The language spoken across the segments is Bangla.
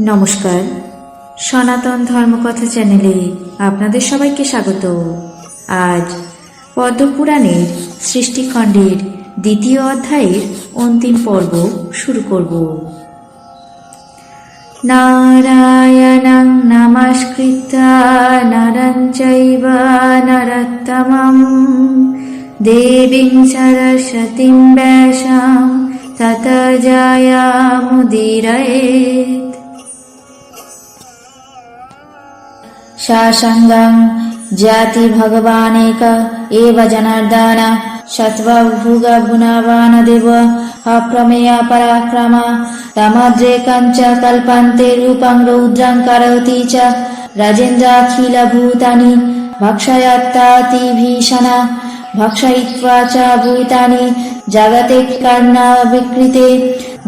নমস্কার। সনাতন ধর্মকথা চ্যানেলে আপনাদের সবাইকে স্বাগত। আজ পদ্মপুরাণের সৃষ্টিখণ্ডের দ্বিতীয় অধ্যায়ের অন্তিম পর্ব শুরু করব। নারায়ণং নমস্কৃত্য নরং চৈব নরোত্তমম দেবীং সরস্বতীং ব্যাসাং তত জয়ামুদীরয়েत् शासङ्गं जाति भगवानेक एव जनार्दन शत्वभुगभुनवानदेव अप्रमेय पराक्रम तमद्रेकं च कल्पन्ते रूपं रौद्रं करोति च राजेन्द्राखिलभूतानि भक्षयत्तातिभीषण भक्षयित्वा च भूतानि जगते कर्णविकृते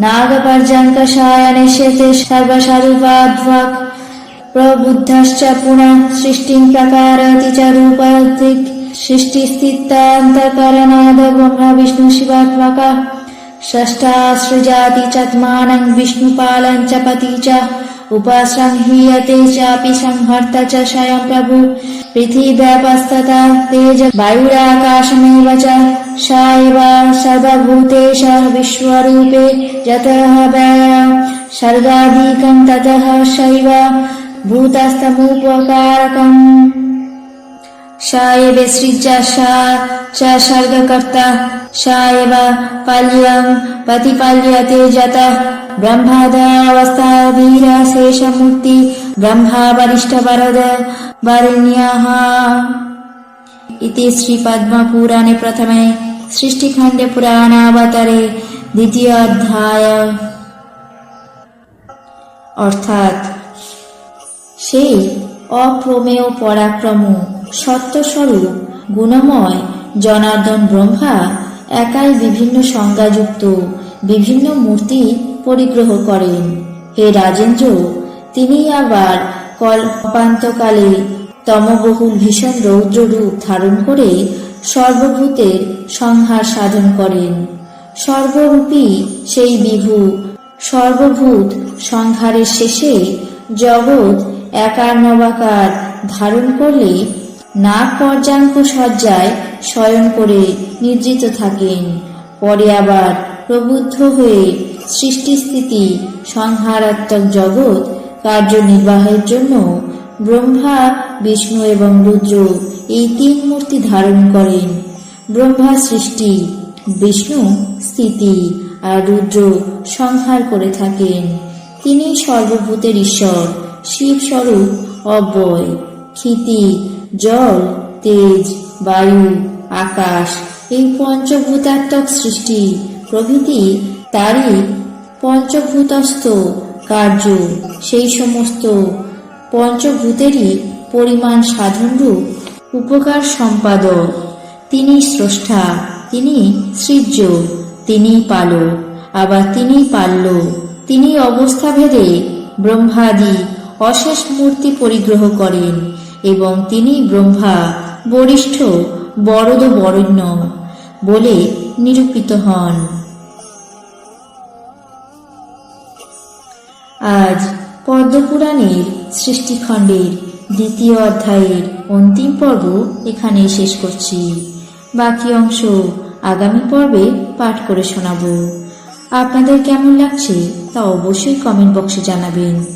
नागपर्यङ्कशायनिष्यते सर्वस्वरूपाध्वक् प्रबुद्धश्च पुनः सृष्टिं प्रकारति च रूपधिक् सृष्टिस्थितान्तकरणाद ब्रह्म विष्णुशिवात्मक षष्ठासृजाति चत्मानं विष्णुपालं च पति च उपसंहीयते चापि संहर्त च स्वयं प्रभु पृथिव्यापस्तथा तेज वायुराकाशमेव च स एव सर्वभूतेश विश्वरूपे यतः व्यय सर्गाधिकं ततः शैव भूतस्तमुपकारकम् स एव सृज्य स च सर्गकर्ता स एव पाल्यं प्रतिपाल्यते जतः ब्रह्मादावस्थाधीरशेषमूर्ति ब्रह्मा वरिष्ठवरद वरेण्यः इति श्रीपद्मपुराणे प्रथमे सृष्टिखण्डे पुराणावतारे দ্বিতীয় অধ্যায় অর্থাৎ সেই অপ্রমেয় পরাক্রম সত্যস্বরূপ, গুণময়, জনার্দন ব্রহ্মা একাই বিভিন্ন সংজ্ঞাযুক্ত, বিভিন্ন মূর্তি পরিগ্রহ করেন। হে রাজেন্দ্র, তিনি আবার কল্পান্তকালে তমবহুল ভীষণ রৌদ্র রূপ ধারণ করে সর্বভূতের সংহার সাধন করেন। সর্বরূপী সেই বিভু, সর্বভূত সংহারের শেষে জগৎ একার নবাকার ধারণ করলে নাগ পর্যাঙ্ক সজ্জায় শয়ন করে নিদ্রিত থাকেন। পরে আবার প্রবুদ্ধ হয়ে সৃষ্টিস্থিতি, সংহারাত্মক জগৎ কার্যনির্বাহের জন্য ব্রহ্মা, বিষ্ণু এবং রুদ্র এই তিন মূর্তি ধারণ করেন। ব্রহ্মা সৃষ্টি, বিষ্ণু স্থিতি আর রুদ্র সংহার করে থাকেন। তিনি সর্বভূতের ঈশ্বর। শিব স্বরূপ অব্যয়, ক্ষিতি, জল, তেজ, বায়ু, আকাশ, এই পঞ্চভূতাত্মক সৃষ্টি, প্রভৃতি তারই পঞ্চভূতস্থ, কার্য, সেই সমস্ত পঞ্চভূতেরই পরিমাণ সাধনরূপ উপকার সম্পাদক। তিনি স্রষ্টা, তিনি সৃজ্য, তিনি পালক, আবার তিনি পাল্য, তিনি অবস্থাভেদে ব্রহ্মাদি অশেষ মূর্তি পরিগ্রহ করেন এবং তিনি ব্রহ্মা, বরিষ্ঠ, বরদ বরণ্য বলে নিরূপিত হন। আজ পদ্মপুরাণের সৃষ্টিখণ্ডের দ্বিতীয় অধ্যায়ের অন্তিম পর্ব এখানে শেষ করছি। বাকি অংশ আগামী পর্বে পাঠ করে শোনাব। আপনাদের কেমন লাগছে তা অবশ্যই কমেন্ট বক্সে জানাবেন।